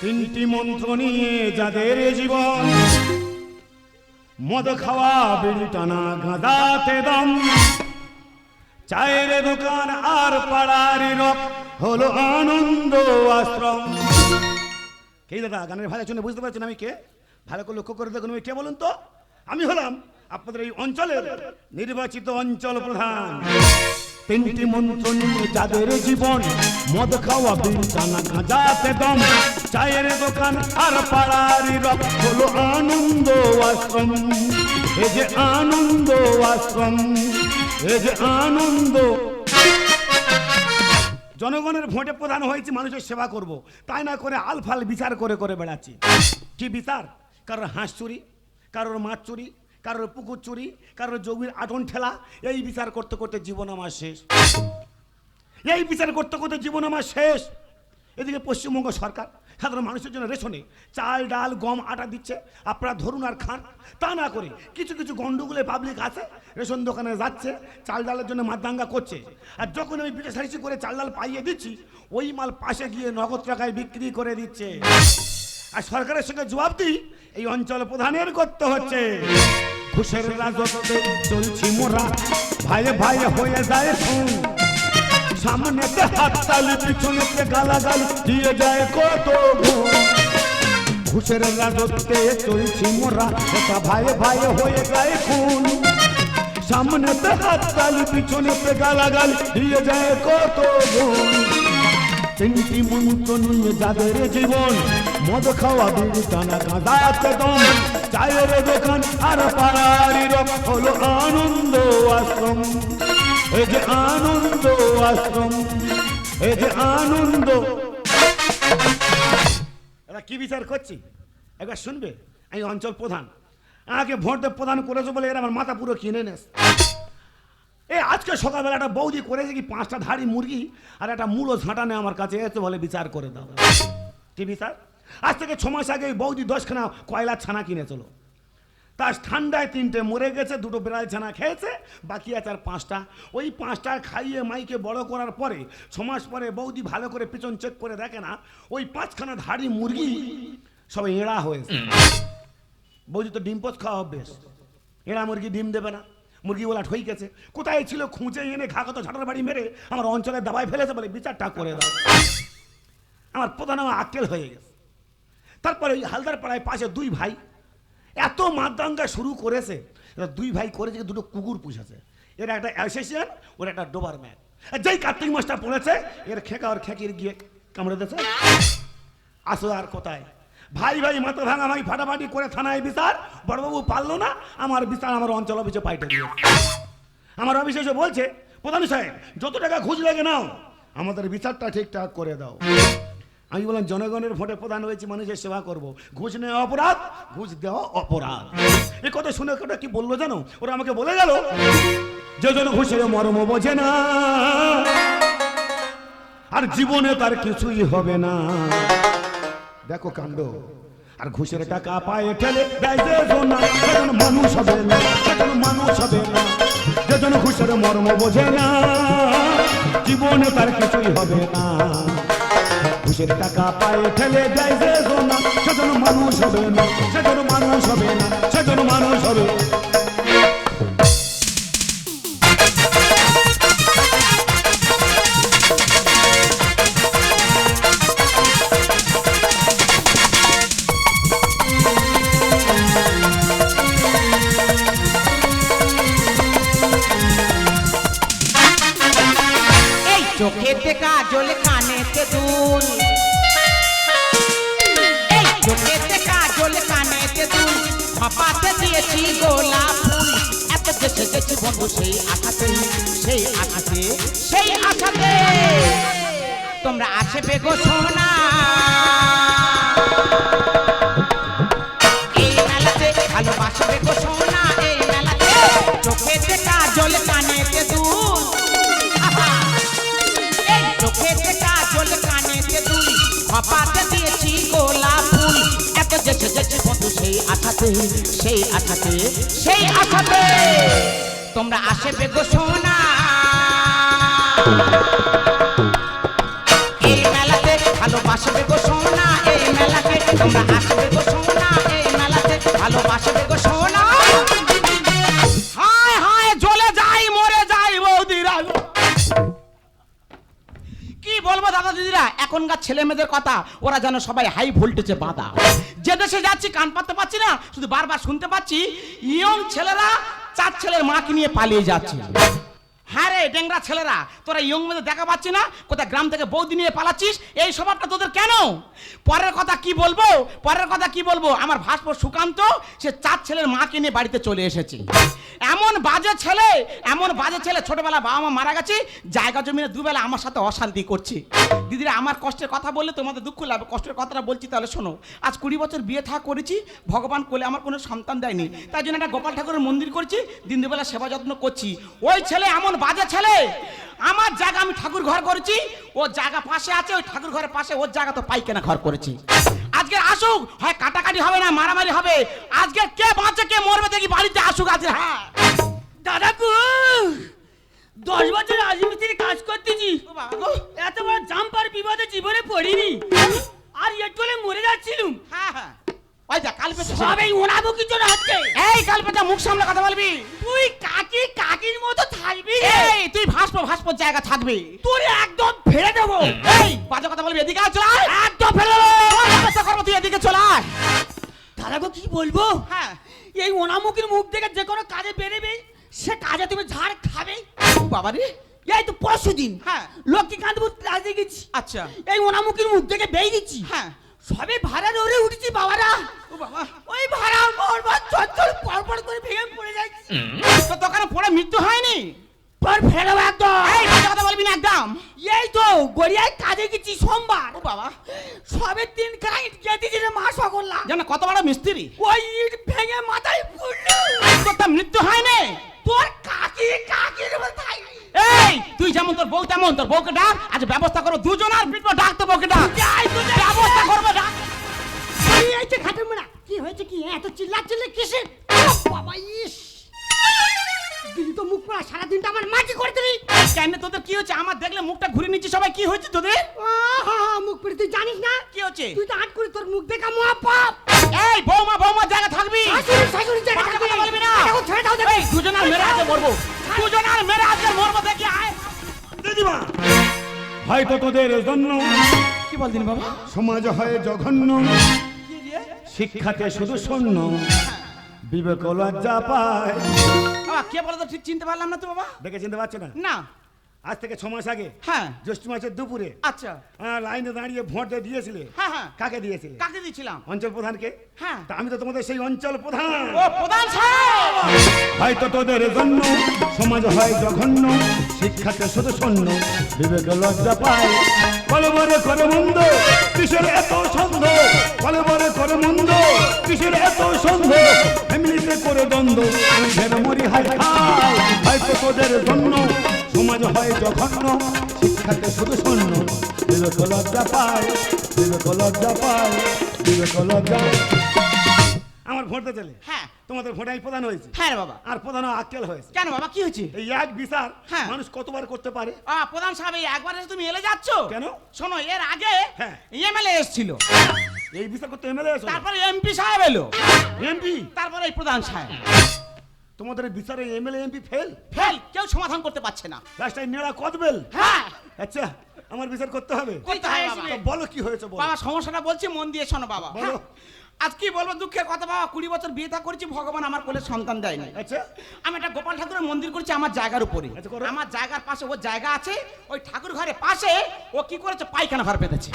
তিনটি মন্ত্র নিয়ে যাদের জীবন, মদ খাওয়া, বিড়ি টানা গাঁদাতে দম চায়ের দোকান আর পাড়ার রক হলো আনন্দ আশ্রম। কে দাদা, গানের ভাষা শুনে বুঝতে পারছেন আমি কে? ভালো করে লক্ষ্য করে দেখুন কে বলুন তো? আমি হলাম আপনাদের এই অঞ্চলের নির্বাচিত অঞ্চল প্রধান। তিনটি মন্ত্র নিয়ে যাদের জীবন, মদ খাওয়া বিড়ি টানা গাঁজাতে দম। চায়ের দোকান আর পাড়ার রক হলো আনন্দ আশ্রম। এ যে আনন্দ আশ্রম, এ যে আনন্দ। জনগণের ভোটে প্রধান হয়েছে, মানুষের সেবা করব। তাই না করে আলফাল বিচার করে করে বেড়াচ্ছি। কি বিচার? কারোর হাঁস চুরি, কারোর মাছ চুরি কারোর পুকুর চুরি, কারোর জমির আটন ঠেলা, এই বিচার করতে করতে জীবন আমার শেষ। এই বিচার করতে করতে জীবন আমার শেষ। এদিকে পশ্চিমবঙ্গ সরকার সাধারণ মানুষের জন্য রেশনে চাল, ডাল, গম, আটা দিচ্ছে। আপনারা ধরুন আর খান। তা না করে কিছু কিছু গন্ডগুলো পাবলিক আছে, রেশন দোকানে যাচ্ছে, চাল, ডালের জন্য মারদাঙ্গা করছে। আর যখন আমি পিঠে সারিসি করে চাল, ডাল পাইয়ে দিচ্ছি, ওই মাল পাশে গিয়ে নগদ টাকায় বিক্রি করে দিচ্ছে। আর সরকারের সঙ্গে জবাব দিই, এই অঞ্চল প্রধানের করতে হচ্ছে। ঘুষের রাজত্বে চলছি মোরা, ভাই ভাই হয়ে যায় খুন সামনেতে হাততালি, পিছনেতে গালাগালি, দিয়ে যায় কত। ঘুষের রাজত্বে চলছি মোরা এটা ভাই ভাই হয়ে যায় খুন সামনেতে হাততালি, পিছনেতে গালাগালি, দিয়ে যায় কত গুণ তিনটি মন্ত্র নিয়ে যাদের জীবন মদ খাওয়া বিড়ি টানা গাঁদাতে দম চায়ের দোকান আর পাড়ারি রক হলো আনন্দ আশ্রম এই যে আনন্দ আশ্রম এই যে আনন্দ এরা কি বিচার করছি? একবার শুনবে, আমি অঞ্চল প্রধান। আমাকে ভোট দিয়ে প্রদান করেছ বলে এরা আমার মাথা পুরো কিনে নেস এই আজকে সকালবেলা একটা বৌদি করেছে কি পাঁচটা ধাড়ি মুরগি আর একটা মূল মূলো ঝাঁটানে আমার কাছে এসে বলে বিচার করে দাও। কি বিচার? আজ থেকে ছ মাস আগে বৌদি দশখানা কয়লার ছানা কিনে চলো তার ঠান্ডায় তিনটে মরে গেছে, দুটো বিড়াল ছানা খেয়েছে, বাকি আছে আর পাঁচটা। ওই পাঁচটা খাইয়ে মাইকে বড় করার পরে ছ মাস পরে বৌদি ভালো করে পিছন চেক করে দেখে না, ওই পাঁচখানা ধাড়ি মুরগি সব এড়া হয়েছে। বৌদি তো ডিম খাওয়া অভ্যেস। এরা মুরগি ডিম দেবে না। মুরগি বলা ঠই গেছে কোথায় ছিল খুঁজে এনে ঘাগত ঝাঁটার বাড়ি মেরে আমার অঞ্চলে দাবাই ফেলেছে বলে বিচারটা করে দাও। আমার প্রধান আক্কেল হয়ে গেছে। তারপরে ওই হালদার পাড়ায় পাশে দুই ভাই, এত মারদাঙ্গা শুরু করেছে, এরা দুই ভাই করেছে দুটো কুকুর পুষেছে। এরা একটা অ্যাসোসিয়েশন ওর একটা ডোবার ম্যান যেই কার্তিক মাসটা পড়েছে, এর খেকা ওর খেকির গিয়ে কামড়ে দিয়েছে। আসো আর কোথায়? ভাই ভাই, মাথা ভাঙা ভাই, ফাটাফাটি করে থানায় বিচার। বড়বাবু পারল না, আমার বিচার আমার অঞ্চল অফিসে পাইটে দিয়ে। আমার অফিসে বলছে, প্রধান সাহেব, যত টাকা খুঁজ লাগে নাও, আমাদের বিচারটা ঠিকঠাক করে দাও। আমি বললাম, জনগণের ভোটে প্রধান হয়েছে, মানুষের সেবা করব। ঘুষ নেওয়া অপরাধ, ঘুষ দেওয়া অপরাধ। এ কথা শুনে ওটা কি বলল জানো? ওরা আমাকে বলে গেল যে জন ঘুষের মর্ম বোঝে না, আর জীবনে তার কিছুই হবে না। দেখো কাণ্ড। আর ঘুষের টাকা পায়ে ঠেলে মানুষ হবে না মানুষ হবে না, যেজন ঘুষের মর্ম বোঝে না, জীবনে তার কিছুই হবে না। ঘুষের টাকা পায়ে ঠেলে দেয় যে সোনা সেজন মানুষ হবে না সেজন মানুষ হবে না সেজন মানুষ হবে। এই চোখেতে কাজল কানেতে দুল গেছে বন্ধু সেই আশাতে সেই আশাতে। সেই আশাতে। তোমরা আসবে গো সোনা এই মেলাতে ভালোবাসবে গো সোনা এই মেলাতে চোখেতে কাজল কানেতে আহা! এই চোখেতে কাজল কানেতে দুল খপাতে আশাতে সেই আশাতে সেই আশাতে তোমরা আসে বেগো সোনা। এই মেলাতে ভালোবাসবে গো সোনা, এই মেলাতে তোমরা আসবে গো সোনা, এই মেলাতে ভালোবাসবে গো ছেলে মেয়েদের কথা, ওরা যেন সবাই হাই ভোল্টেজে বাঁধা। যে দেশে যাচ্ছি, কান পাততে পাচ্ছি না, শুধু বারবার শুনতে পাচ্ছি, ইয়ং ছেলেরা চার ছেলের মাকে নিয়ে পালিয়ে যাচ্ছে। হ্যাঁ রে ডেংরা ছেলেরা, তোরা ইয়ং মেয়েদের দেখা পাচ্ছি না? কোথায় গ্রাম থেকে বৌদি নিয়ে পালাচ্ছিস? এই স্বভাবটা তোদের কেন? পরের কথা কি বলব? পরের কথা কি বলব? আমার ভাস্পর সুকান্ত, সে চার ছেলের মাকে নিয়ে বাড়িতে চলে এসেছে। এমন বাজে ছেলে, এমন বাজে ছেলে ছোটবেলা বাবা মা মারা গেছে, জায়গা জমিনে দুবেলা আমার সাথে অশান্তি করছে। দিদিরা, আমার কষ্টের কথা বললে তোমাদের দুঃখ লাগবে কষ্টের কথাটা বলছি তাহলে শোনো। আজ কুড়ি বছর বিয়ে থাকা করেছি, ভগবান কোলে আমার কোনো সন্তান দেয়নি। তাই জন্য একটা গোপাল ঠাকুরের মন্দির করছি, দিন দুবেলা সেবা যত্ন করছি। ওই ছেলে এমন বাজে ছেলে। আমার জায়গা আমি ঠাকুর ঘর করেছি ও জায়গা পাশে আছে ওই ঠাকুর ঘরের পাশে ওর জায়গা তো পাইখানা ঘর করেছি। আজকে আসুক হয় কাটাকাটি হবে না মারামারি হবে। আজকে কে বাঁচে কে মরবে দেখি বাড়িতে আসুক আজকে হ্যাঁ। দাদাকু দশ বছর রাজমিস্ত্রি কাজ করতেছি। এত বড় জাম্পার বিপদে জীবনে পড়িনি। আর একটু মরে যাচ্ছিলুম। হ্যাঁ হ্যাঁ। ওই যা কাল পেতে সব এই ওনাবো কি জন্য হচ্ছে? এই কাল পেতে মুখ সামলে কথা বলবি। তুই কাকি কাকির মতো থাকবি এই তুই ভাসপো ভাসপোর জায়গা থাকবি। তোর একদম ফেলে দেবো। এই বাজে কথা বলবি এদিকে আয়, চল। একদম ফেলে দেবো। করব তুই এদিকে চল আয়। দাদাকু কি বলব? হ্যাঁ। এই ওনামুখীর মুখ দেখে যে কোনো কাজে বেরেবে সে কাজে তুমি ঝাড় খাবে। বাবা রে। এই তো পরশু দিন হ্যাঁ। লক্ষ্মীকান্তপুর রাজে গেছি। আচ্ছা। এই ওনামুখীর মুখ দেখে বেয়ে দিচ্ছি হ্যাঁ। সবে ভাড়া দৌড়ে উঠেছি বাবারা। ও বাবা। ওই ভাড়া পরপর চচ্চল পরপর করে ভেঙে পড়ে যাচ্ছে। তো দোকানে পড়ে মৃত্যু হয়নি? তোর ফেলে একদম। এই কথা বলবি না একদম। এই তো গড়িয়ায় কাজে গেছি সোমবার। ও বাবা। সবে তিন কাইট গেতেছি রে মা সকল্লা জানো কত বড় মিস্ত্রি? ওই ইট ভেঙে মাথায় পড়ল। তো মৃত্যু হয়নি। তোর কাকি কাকির মাথায় এই তুই যেমন তোর বউ তেমন তোর বউকে ডাক আজ ব্যবস্থা করো দুজনার পিটবো ডাক তো বউকে ডাক। ব্যবস্থা করব ডাক। এই যে ঘাটের মোড়া কি হয়েছে কি? এত চিল্লাচ্ছিলে কিসে বাবা ইস। দিদি তো মুখ পড়া সারাদিনটা আমার মাটি করে দিলি। কেন তোদের কি হচ্ছে আমার দেখলে মুখটা ঘুরে নিচ্ছি সবাই কি হয়েছে তোদের? আহা, মুখ পড়ে তুই জানিস না? কি হচ্ছে? তুই তো আট করে তোর মুখ দেখা মহাপাপ। এই বৌমা বৌমা জায়গা থাকবি হয়তো তোদের জন্য। কি বলছেন বাবা? সমাজ হয় জঘন্য। শিক্ষাতে শুধু শূন্য। বিবেক লজ্জা পায়। বাবা কে বলো তো ঠিক চিনতে পারলাম না তো বাবা? দেখে চিনতে পারছ না? না। আজ থেকে ছ মাস আগে হ্যাঁ। জ্যৈষ্ঠ মাসের দুপুরে আচ্ছা। লাইনে দাঁড়িয়ে ভোট দিয়ে দিয়েছিলে হ্যাঁ হ্যাঁ। কাকে দিয়েছিলে? কাকে দিয়েছিলাম? অঞ্চল প্রধানকে। হ্যাঁ। তা আমি তো তোমাদের সেই অঞ্চল প্রধান। ও প্রধান সাহেব! হয়তো তোদের জন্য সমাজ হয় জঘন্য শিক্ষাতে শুধু শূন্য বিবেক লজ্জা পায়। কলবরে করে মন্দ কিসের এত সন্দেহ কলবরে করে মন্দ কিসের এত সন্দেহ ফ্যামিলিতে করে দ্বন্দ্ব আমি ফের মরি হাই খাই হয়তো তোদের জন্য হয় শিক্ষাতে শুধু শূন্য। বিবেক লজ্জা পায় বিবেক লজ্জা পায় বিবেক লজ্জা আমার ভোট দিলে হ্যাঁ। তোমাদের ভোটে আমি প্রধান হয়েছি। হ্যাঁ বাবা। আর প্রধান আক্কেল হয়েছে। কেন বাবা কি হয়েছে? এই এক বিচার হ্যাঁ। মানুষ কতবার করতে পারে? আ প্রধান সাহেব এই একবার এসে তুমি এলে যাচ্ছ? কেন? শোনো এর আগে হ্যাঁ। এমএলএ এসেছিল। এই বিচার করতে এমএলএ তারপরে এমপি সাহেব এলো। এমপি তারপরে এই প্রধান সাহেব। তোমাদের বিচারে এমএলএ এমপি ফেল ফেল কেউ সমাধান করতে পারছে না। লাস্টাই নেড়া কদবেল হ্যাঁ! আচ্ছা আমার বিচার করতে হবে? করতে হয় বাবা। বলো কি হয়েছে বলো। বাবা সমস্যাটা বলছি মন দিয়ে শোনো বাবা। বলো। হ্যাঁ। আজ কি বলব দুঃখের কথা বাবা কুড়ি বছর বিয়ে থা করেছি ভগবান আমার কোলে সন্তান দেয়নি। আচ্ছা। আমি একটা গোপাল ঠাকুরের মন্দির করছি আমার জায়গার উপরে। আচ্ছা, করো। আমার জায়গার পাশে ওর জায়গা আছে ওই ঠাকুর ঘরের পাশে ও কি করেছে পায়খানা ঘর পেতেছে।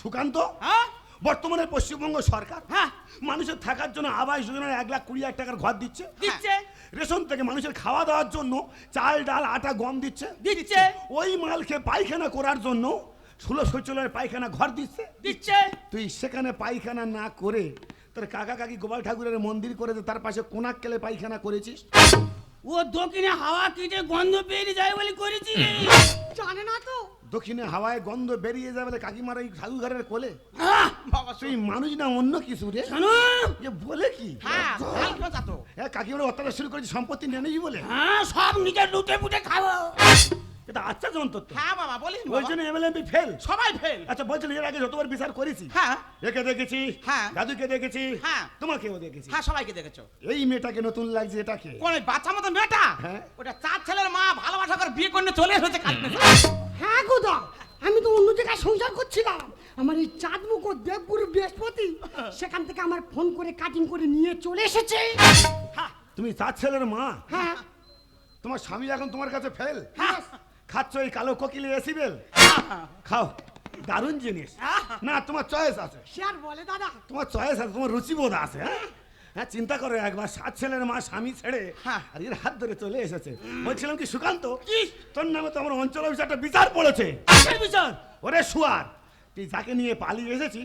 সুকান্ত? হ্যাঁ? বর্তমানে পশ্চিমবঙ্গ সরকার হ্যাঁ। মানুষের থাকার জন্য আবাস যোজনার এক লাখ কুড়ি হাজার টাকার ঘর দিচ্ছে। দিচ্ছে। রেশন থেকে মানুষের খাওয়া দাওয়ার জন্য চাল ডাল আটা গম দিচ্ছে। দিচ্ছে। ওই মালকে পায়খানা করার জন্য ষোলো শৌচালয়ের পায়খানা ঘর দিচ্ছে। দিচ্ছে। তুই সেখানে পায়খানা না করে তোর কাকা কাকি গোপাল ঠাকুরের মন্দির করে তার পাশে কোনাক কেলে পায়খানা করেছিস। ও দক্ষিণে হাওয়া কিটে গন্ধ বেরিয়ে যায় বলে করেছি। জানে না তো। দক্ষিণে হাওয়ায় গন্ধ বেরিয়ে যাবে বলে কাকিমার এই ঠাকুর ঘরের কোলে। বাবা তুই মানুষ না অন্য কিছু রে। শোনো। যে বলে কি? হ্যাঁ তো। হ্যাঁ কাকিমার অত্যাচার শুরু করেছি সম্পত্তি নিয়ে নেই বলে। হ্যাঁ সব নিজে লুটে পুটে খাব। এটা আচ্ছা যন্ত্র তো হ্যাঁ বাবা বলিস জন্য এমএলএমপি ফেল সবাই ফেল আচ্ছা বলছিল এর আগে যতবার বিচার করেছি। হ্যাঁ। একে দেখেছি হ্যাঁ। দাদুকে দেখেছি হ্যাঁ। তোমাকেও দেখেছি। হ্যাঁ সবাইকে দেখেছ। এই মেয়েটাকে নতুন লাগছে এটাকে। কোন বাচ্চা মতো মেয়েটা? হ্যাঁ। ওটা চার ছেলের মা ভালোবাসা করে বিয়ে করে চলে এসেছে কাটতে হ্যাঁ গোদা আমি তো অন্য জায়গায় সংসার করছিলাম। আমার এই চাঁদমুখ ও দেবপুর বৃহস্পতি সেখান থেকে আমার ফোন করে কাটিং করে নিয়ে চলে এসেছে। তুমি চার ছেলের মা? হ্যাঁ। তোমার স্বামী এখন তোমার কাছে ফেল? হ্যাঁ। খাচ্ছ এই কালো কোকিলে এসিবেল খাও দারুণ জিনিস। না তোমার চয়েস আছে। সে আর বলে দাদা। তোমার চয়েস আছে তোমার রুচিবোধ আছে হ্যাঁ? হ্যাঁ চিন্তা করো একবার সাত ছেলের মা স্বামী ছেড়ে হ্যাঁ। আর এর হাত ধরে চলে এসেছে। বলছিলাম কি সুকান্ত কি? তোর নামে তো আমার অঞ্চল অফিসে একটা বিচার পড়েছে। বিচার? ওরে শুয়ার তুই যাকে নিয়ে পালিয়ে এসেছি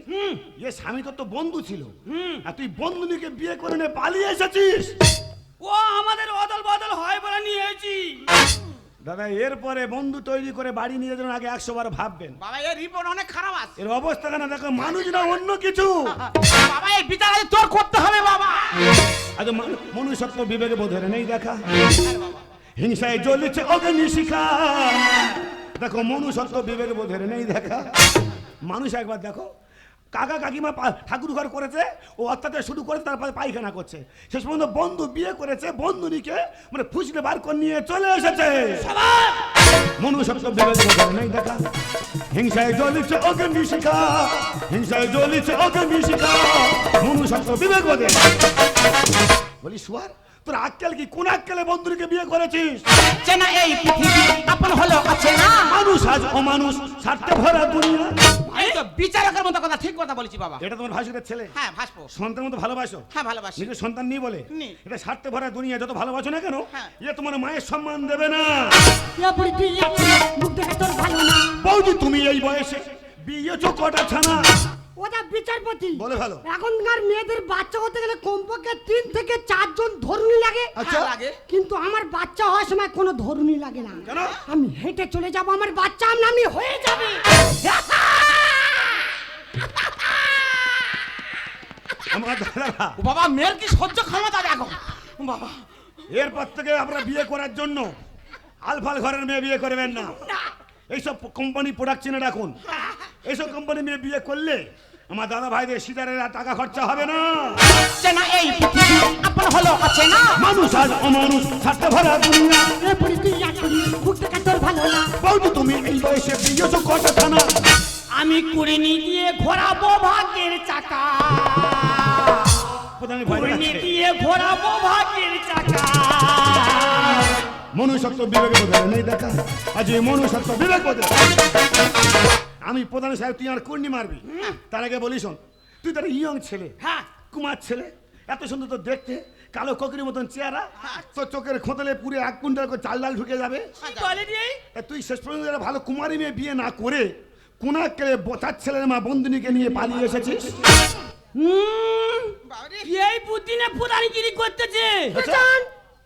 ইয়ে স্বামী তোর তো বন্ধু ছিল। আর তুই বন্ধু নিয়ে বিয়ে করে নিয়ে পালিয়ে এসেছিস। ও আমাদের অদল বদল হয় বলে নিয়েছি। দাদা এরপরে বন্ধু তৈরি করে বাড়ি নিয়ে যাওয়ার আগে একশো বার ভাববেন। বাবা এর রিপোর্ট অনেক খারাপ আছে। এর অবস্থা কেন? দেখো মানুষ না অন্য কিছু। বাবা এই বিচার আজ তোর করতে হবে বাবা। আজ মনুষ্যত্ব বিবেকে বোধের নেই দেখা। হিংসায় জ্বলেছে অগ্নি শিখা। দেখো মনুষ্যত্ব বিবেকে বোধের নেই দেখা। মানুষ একবার দেখো কাকা কাকিমা ঠাকুর ঘর করেছে ও অত্যাচার শুরু করেছে তারপরে পায়খানা করছে। শেষ পর্যন্ত বন্ধু বিয়ে করেছে বন্ধুনিকে মানে ফুসলে বার করে নিয়ে চলে এসেছে। মনুষ্যত্ব বিবেকে বোধের নেই দেখা। হিংসায় জ্বলেছে অগ্নি শিখা হিংসায় জ্বলেছে অগ্নি শিখা। মনুষ্যত্ব বিবেক বোধের বলি সুয়ার তোর আক্কেল কি কোন আক্কেলে বন্ধুকে বিয়ে করেছিস? চেনা এই পৃথিবী? আপন হলো আছে না? মানুষ আজ অমানুষ স্বার্থে ভরা দুনিয়া। তো বিচারকের মতো কথা ঠিক কথা বলেছি বাবা। এটা তোমার ভাসুরের ছেলে? হ্যাঁ ভাসবো। সন্তান মতো ভালোবাসো? হ্যাঁ ভালোবাসি। নিজের সন্তান নেই বলে? এটা স্বার্থে ভরা দুনিয়া যত ভালোবাসো না কেন হ্যাঁ। ইয়ে তোমার মায়ের সম্মান দেবে না। বুড়ি তুই এখনও মুখ দেখে তোর ভালো না। বৌদি তুমি এই বয়সে বিয়ে চো কটা ছানা? ওটা বিচারপতি। বলে ভালো। এখনকার মেয়েদের বাচ্চা হতে গেলে কমপক্ষে তিন থেকে চারজন ধরুনি লাগে। আচ্ছা। হ্যাঁ, লাগে। কিন্তু আমার বাচ্চা হওয়ার সময় কোনো ধরুনি লাগে না। কেন? আমি হেঁটে চলে যাব আমার বাচ্চা আমি হয়ে যাবে। আমার দাদা ও বাবা মেয়ের কি সহ্য ক্ষমতা দেখো। বাবা। এরপর থেকে আমরা বিয়ে করার জন্য আলফাল ঘরের মেয়ে বিয়ে করবেন না। এইসব কোম্পানি প্রোডাক্ট চিনে রাখুন। এইসব কোম্পানি মেয়ে বিয়ে করলে আমার দাদা ভাইদের সিজারের আর টাকা খরচা হবে না। চেনা এই আপন হলো আছে না? মানুষ আজ অমানুষ স্বার্থে ভরা দুনিয়া। এ তুই এখনই মুখ দেখে ভালো না? বৌদি তুমি এই বয়সে বিয়েছো কটা থানা আমি কুড়িনি দিয়ে ঘোরাবো ভাগ্যের চাকা। কুড়িনি দিয়ে ঘোরাবো ভাগ্যের চাকা। মনুষ্যত্ব বিবেক নেই দেখা। আজ এই মনুষ্যত্ব বিবেক আমি প্রধান সাহেব তুই আর কুর্নি মারবি? তার আগে বলি শোন তুই তার ইয়ং ছেলে হ্যাঁ। কুমার ছেলে এত সুন্দর তো দেখতে কালো ককরির মতন চেহারা তোর চোখের খোঁতলে পুরো এক কুইন্টাল করে চাল ডাল ঢুকে যাবে। তুই শেষ পর্যন্ত ভালো কুমারী মেয়ে বিয়ে না করে কোনাকে চার ছেলের মা বন্ধুনিকে নিয়ে পালিয়ে এসেছিস? এই বুদ্ধি না পুরানিগিরি করতেছে? আচ্ছা।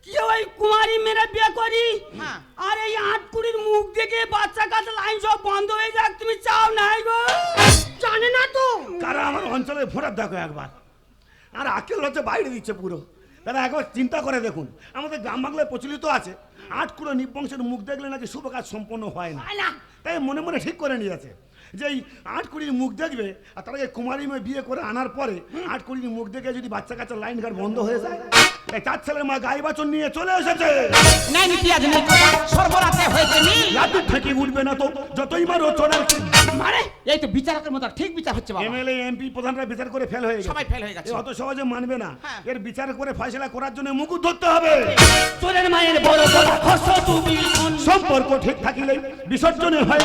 কি ওই কুমারী মেয়েরা বিয়ে করি? হ্যাঁ। আর এই আট কুড়ির মুখ দেখে বাচ্চা কাচ্চা লাইন সব বন্ধ হয়ে যাক তুমি চাও নাই গো? জানে না তো। কারা আমার অঞ্চলে ভোটার দেখো একবার। আর আকেল হচ্ছে বাইরে দিচ্ছে পুরো। দাদা একবার চিন্তা করে দেখুন। আমাদের গ্রাম বাংলায় প্রচলিত আছে। আট কুড়ো নিবংশের মুখ দেখলে নাকি শুভ কাজ সম্পন্ন হয় না। তাই মনে মনে ঠিক করে নিয়েছে যে এই আট কুড়ির মুখ দেখবে আর তারা কুমারী মেয়ে বিয়ে করে আনার পরে আট কুড়ির মুখ দেখে যদি বাচ্চা কাচ্চা লাইন ঘাট বন্ধ হয়ে যায় এই চার ছেলের মা গাই বাছন নিয়ে চলে এসেছে। সর্বরাতে হয়েছে নি থেকে উঠবে না তো যতই মারো চড়ার মারে? এই তো বিচারকের মতো ঠিক বিচার হচ্ছে বাবা। এমএলএ এমপি প্রধানরা বিচার করে ফেল হয়ে গেছে। সবাই ফেল হয়ে গেছে। অত সহজে মানবে না। হ্যাঁ। এর বিচার করে ফয়সলা করার জন্য মুকুট ধরতে হবে। তোরের মায়ের বড় খস তুমি সম্পর্ক ঠিক থাকিলে বিসর্জনে হয়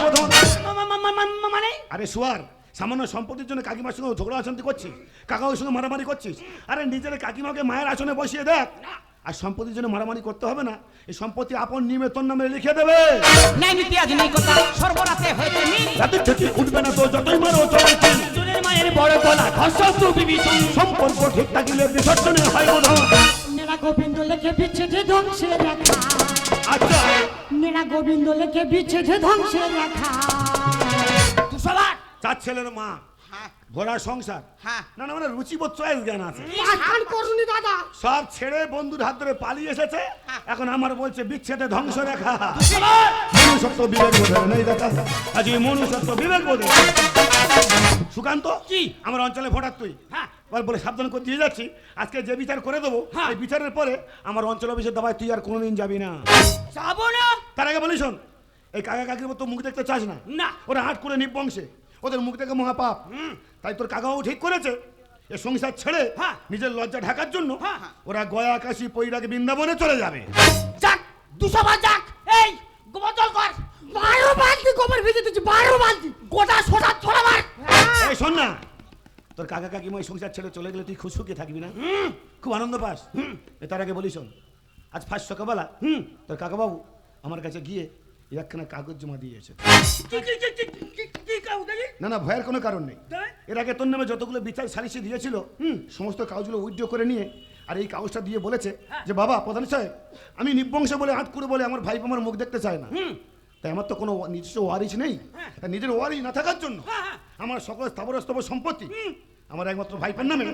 মানে? আরে সুয়ার সামান্য সম্পত্তির জন্য কাকিমার সঙ্গে ঝগড়া অশান্তি করছিস কাকার সঙ্গে মারামারি করছিস। আরে নিজের কাকিমাকে মায়ের আসনে বসিয়ে দেখ। আর সম্পত্তির জন্য মারামারি করতে হবে না। এই সম্পত্তি আপন নিমে তোর নামে লিখে দেবে। নাই নীতি আজ নেই কথা হয়েছে রাতে থেকে উঠবে না তো যতই মারো মায়ের বড় গলা তুমি শোন। সম্পর্ক ঠিক থাকিলে বিসর্জনে হয় বোধন নেড়া গোবিন্দ লেখে বিচ্ছেদে ধ্বংসে রেখা। আচ্ছা। নেড়া গোবিন্দ লেখে বিচ্ছেদে ধ্বংসে রেখা। শালা, চার ছেলের মা হ্যাঁ ঘোড়া সংসার। হ্যাঁ। না না মানে রুচিবোধ চয়েস জ্ঞান আছে। করুনি দাদা। সব ছেড়ে বন্ধুর হাত ধরে পালিয়ে এসেছে। এখন আমার বলছে বিচ্ছেদে ধ্বংস রেখা মনুষ্যত্ব বিবেক বোধ নেই দেখা আজ এই মনুষ্যত্ব বিবেক বোধ সুকান্ত কি? আমার অঞ্চলে ভোটার তুই। হ্যাঁ। বলে সাবধান করে দিয়ে যাচ্ছি। আজকে যে বিচার করে দেবো হ্যাঁ। এই বিচারের পরে আমার অঞ্চল অফিসের দাবায় তুই আর কোনোদিন যাবি না। যাব না। তার আগে বলি শোন এই কাকা কাকির মতো মুখ দেখতে চাস না? না। ওরা হাট করে নিবংশে ওদের মুখ দেখে মহাপাপ। তাই তোর কাকাও ঠিক করেছে। এ সংসার ছেড়ে হ্যাঁ। নিজের লজ্জা ঢাকার জন্য হ্যাঁ। ওরা গয়া কাশি পৈরাকে বৃন্দাবনে চলে যাবে। যাক দুশো বার যাক। এই গোবর জল কর। বারো বালতি গোবর ভেজে দিচ্ছি বারো বালতি। গোটা সোটা ছড়া মার। এই শোন না। তোর কাকা কাকিমা এই সংসার ছেড়ে চলে গেলে তুই খুশুকে থাকবি না? খুব আনন্দ পাস? এ তার আগে বলি শোন। আজ ফার্স্ট সকালবেলা হুম। তোর কাকাবাবু আমার কাছে গিয়ে একখানা কাগজ জমা দিয়েছে না না ভয়ের কোনো কারণ নেই। এর আগে তোর নামে যতগুলো বিচার সালিশি দিয়েছিল হুম সমস্ত কাগজগুলো উইড্রো করে নিয়ে আর এই কাগজটা দিয়ে বলেছে যে বাবা প্রধান সাহেব আমি নিবংশ বলে আট করে বলে আমার ভাই আমার মুখ দেখতে চায় না। তাই আমার তো কোনো নিজস্ব ওয়ারিশ নেই। তাই নিজের ওয়ারিশ না থাকার জন্য আমার সকল স্থাবর স্তবর সম্পত্তি আমার একমাত্র ভাইপার নামে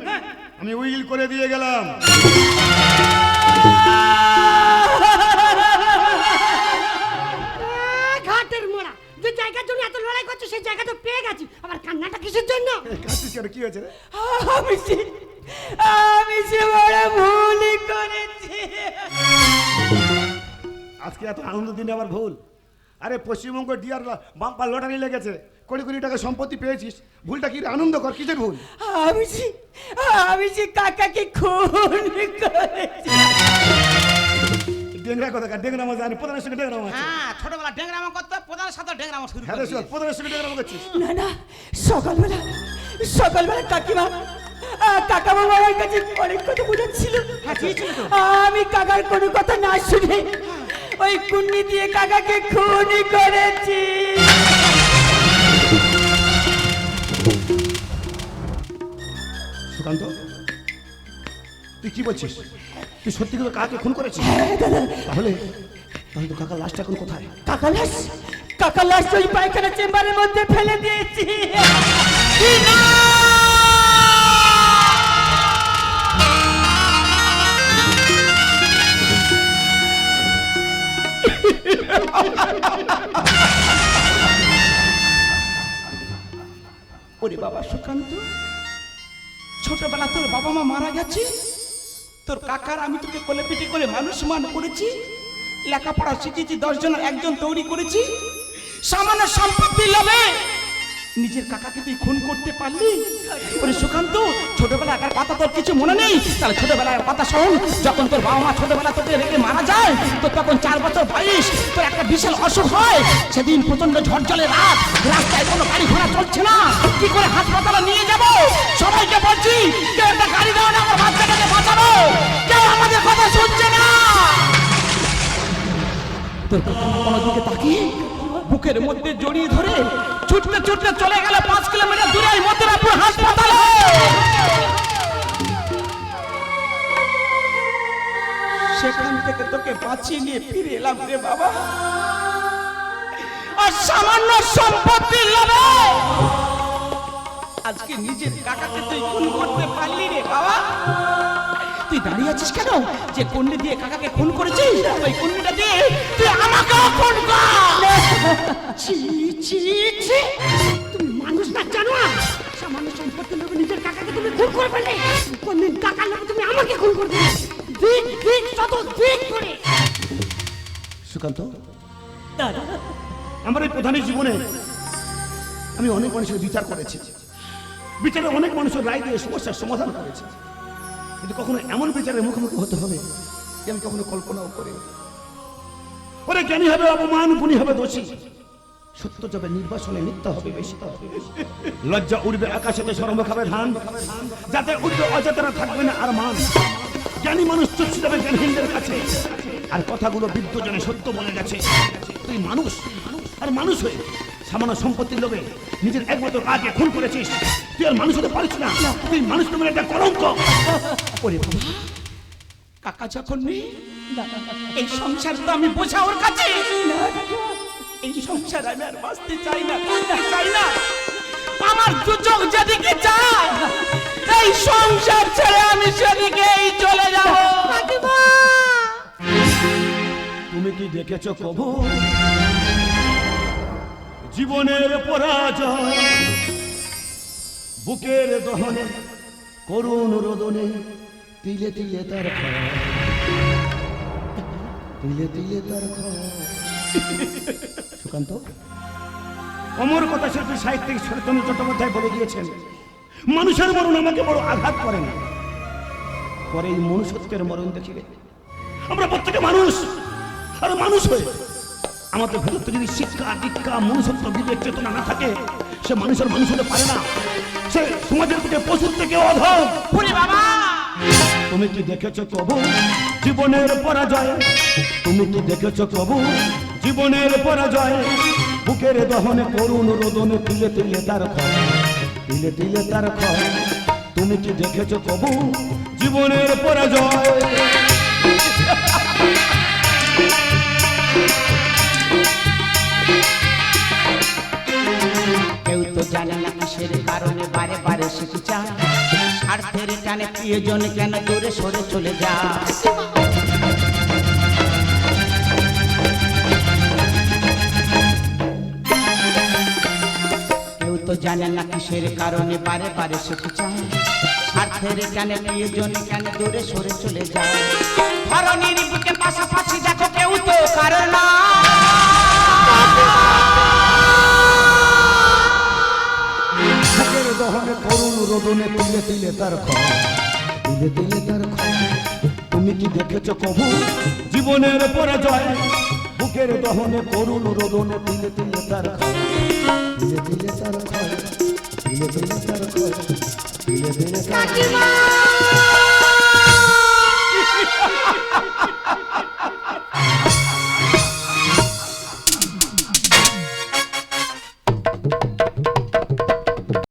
আমি উইল করে দিয়ে গেলাম। করছ সেই জায়গা তো পেয়ে গেছি। আবার কান্নাটা কিসের জন্য? কাঁদছিস কেন? কি হয়েছে রে? আমি সে আমি সে বড় ভুল করেছি। আজকে এত আনন্দ দিনে আবার ভুল। আরে পশ্চিমবঙ্গ ডিয়ার বাম্পার লটারি লেগেছে। কোটি কোটি টাকা সম্পত্তি পেয়েছিস। ভুলটা কি আনন্দ কর? কিসের ভুল? আমি সে আমি সে কাকাকে খুন করেছি। ডেংরা কথা ডেংরা মজা জানি প্রধানের সঙ্গে ডেংরা মাছ হ্যাঁ ছোটবেলা ডেংরামা করতো প্রধানের সাথে ডেংরামা শুরু করে রে শিবর, দিয়েছে। প্রধানের সঙ্গে ডেংরা করছিস? না না সকালবেলা সকালবেলা কাকিমা আহ, কাকামা আমার কাছে অনেক কথা বোঝাচ্ছিল দিয়েছিল আমি কাকার কোনো কথা না শুনে ওই কুন্নি দিয়ে কাকাকে খুনি করেছি। সুকান্ত তুই কি বলছিস? তুই সত্যি করে কাকে খুন করেছিস? তাহলে তাহলে তো কাকা লাশটা এখন কোথায়? কাকা লাশ? কাকা লাশ ওই পায়খানা চেম্বারের মধ্যে ফেলে দিয়েছি। ওরে বাবা সুকান্ত। ছোটবেলা তোর বাবা মা মারা গেছে? তোর কাকার আমি তোকে কোলে পিঠে করে মানুষ মান করেছি, লেখাপড়া শিখেছি দশ জনের একজন তৈরি করেছি, সামান্য সম্পত্তি লোভে নিজের কাকাকে তুই খুন করতে পারলি? সুকান্ত ছোটবেলা একার কথা তোর কিছু মনে নেই? তাহলে ছোটবেলার কথা শোন, যখন তোর বাবা মা ছোটবেলা তোকে রেখে মারা যায়, তোর তখন চার বছর বয়স, তোর একটা বিশাল অসুখ হয়। সেদিন প্রচণ্ড ঝড় জলে রাত, রাস্তায় কোনো গাড়ি ঘোড়া চলছে না। কি করে হাসপাতালে নিয়ে যাব? সবাইকে বলছি, কেউ একটা গাড়ি দাও না, আমার বাচ্চাটাকে বাঁচানো কেউ আমাদের কথা শুনছে না। তোর কোনো দিকে তাকিয়ে বুকের মধ্যে জড়িয়ে ধরে ছুটতে ছুটতে চলে গেল পাঁচ কিলোমিটার দূরে মথুরাপুর হাসপাতালে। সেখান থেকে তোকে বাঁচিয়ে নিয়ে ফিরে এলাম রে বাবা। আর সামান্য সম্পত্তি লোভে। আজকে নিজের কাকাকে তুই খুন করতে পারলি রে বাবা। দাঁড়িয়ে আছিস কেন? যে কুন্ডি দিয়ে কাকাকে খুন করেছিস ওই কুন্ডিটা দিয়ে তুই আমাকেও খুন কর। ছি ছি ছি। তুমি মানুষ না জানো সামান্য সম্পত্তির লোক নিজের কাকাকে তুমি খুন করে ফেললে। কোনদিন কাকার লোক তুমি আমাকে খুন করবে। দিক দিক শত দিক করে সুকান্ত। দাদা আমার এই প্রধানের জীবনে আমি অনেক মানুষের বিচার করেছি। বিচারে অনেক মানুষের রায় দিয়ে সমস্যার সমাধান করেছি। কিন্তু কখনো এমন বিচারের মুখোমুখি হতে হবে যে আমি কখনো কল্পনাও করি ওরে জ্ঞানী হবে, অপমান, গুণী হবে, দোষী। সত্য যাবে, নির্বাসনে মিথ্যা হবে বেশি লজ্জা উড়বে, আকাশেতে সরম খাবে ধান। যাতে উঠবে অযতনা থাকবে না আর মান। জ্ঞানী মানুষ চুপসে যাবে জ্ঞানহীনদের কাছে। আর কথাগুলো বিদ্যজনে সত্য বলে গেছে। তুই মানুষ, আর মানুষ হয়ে সামান্য সম্পত্তির লোভে নিজের একমাত্র কাজে খুন করেছিস। তুই আর মানুষ হতে পারিস না। তুই মানুষ তোমার একটা কলঙ্ক। ওরে বাবা। কাকা যখন নেই এই সংসার তো আমি বোঝা ওর কাছে। এই সংসার আমি আর বাঁচতে চাই না চাই না। আমার দু চোখ যেদিকে চায় এই সংসার ছেড়ে আমি সেদিকেই চলে যাব। তুমি কি দেখেছ কবু জীবনের পরাজয়। বুকের দহনে করুণ রোদনে তিলে তিলে তার তিলে তিলে তার সুকান্ত, অমর কথা শিল্পী, সাহিত্যিক শরৎচন্দ্র চট্টোপাধ্যায় বলে গিয়েছেন মানুষের মরণ আমাকে বড় আঘাত করে না। পরে এই মনুষ্যত্বের মরণ দেখিলে আমরা প্রত্যেকে মানুষ, আর মানুষ হয়ে আমাদের ভেতর থেকে যদি শিক্ষা দীক্ষা মনুষ্যত্ব বিবেক চেতনা না থাকে সে মানুষের মানুষ হতে পারে না। সে সমাজের প্রতি পশুর থেকে অধম। বাবা! তুমি কি দেখেছ কবু জীবনের পরাজয়? তুমি কি দেখেছ কবু জীবনের পরাজয়? বুকের দহনে করুণ রোদনে তিলে তিলে তার ক্ষয়। তিলে তিলে তার ক্ষয়। তুমি কি দেখেছ কবু জীবনের পরাজয়? চায় স্বার্থের টানে প্রিয়জন কেন দূরে সরে চলে যায় কেউ তো জানে না কিসের কারণে বারে বারে শিখে চায়। স্বার্থের প্রিয়জন কেন দূরে সরে চলে যায়? বুকে পাশাপাশি দেখো কেউ তো কারণ না। করুণ রোদনে তিলে তিলে তার ক্ষয় তিলে তার তুমি কি দেখেছ কবু জীবনের পরাজয়। বুকের দহনে করুণ রোদনে তিলে তিলে তার ক্ষয় তিলে তিলে তার ক্ষয় তিলে তিলে তার ক্ষয় তিলে তিলে তার